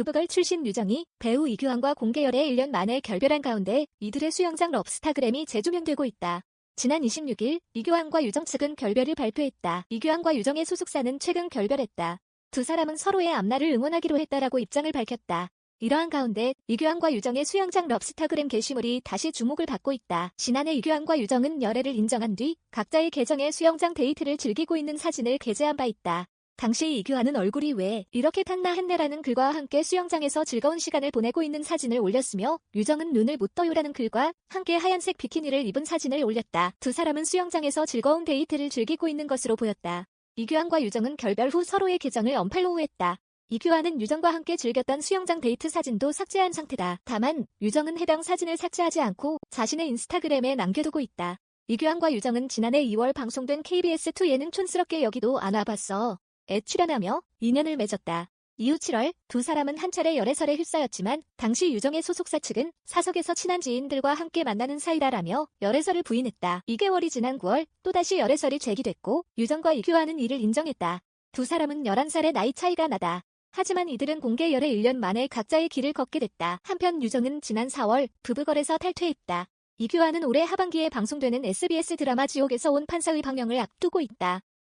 부부걸 출신 유정이 배우 이규환과 공개열애 1년 만에 결별한 가운데 이들의 수영장 럽스타그램이 재조명되고 있다. 지난 26일 이규환과 유정 측은 결별을 발표했다. 이규환과 유정의 소속사는 최근 결별했다. 두 사람은 서로의 앞날을 응원하기로 했다라고 입장을 밝혔다. 이러한 가운데 이규환과 유정의 수영장 럽스타그램 게시물이 다시 주목을 받고 있다. 지난해 이규환과 유정은 열애를 인정한 뒤 각자의 계정에 수영장 데이트를 즐기고 있는 사진을 게재한 바 있다. 당시 이규환은 얼굴이 왜 이렇게 탔나 했네라는 글과 함께 수영장에서 즐거운 시간을 보내고 있는 사진을 올렸으며 유정은 눈을 못 떠요라는 글과 함께 하얀색 비키니를 입은 사진을 올렸다. 두 사람은 수영장에서 즐거운 데이트를 즐기고 있는 것으로 보였다. 이규환과 유정은 결별 후 서로의 계정을 언팔로우했다. 이규환은 유정과 함께 즐겼던 수영장 데이트 사진도 삭제한 상태다. 다만 유정은 해당 사진을 삭제하지 않고 자신의 인스타그램에 남겨두고 있다. 이규환과 유정은 지난해 2월 방송된 KBS2 예능 촌스럽게 여기도 안 와봤어. 에 출연하며 인연을 맺었다. 이후 7월 두 사람은 한 차례 열애설에 휩싸였지만 당시 유정의 소속사 측은 사석에서 친한 지인들과 함께 만나는 사이다라며 열애설을 부인했다. 2개월이 지난 9월 또다시 열애설이 제기됐고 유정과 이규환은 이를 인정했다. 두 사람은 11살의 나이 차이가 나다. 하지만 이들은 공개 열애 1년 만에 각자의 길을 걷게 됐다. 한편 유정은 지난 4월 부부걸에서 탈퇴했다. 이규환은 올해 하반기에 방송되는 SBS 드라마 지옥에서 온 판사의 방영을 앞두고 있다.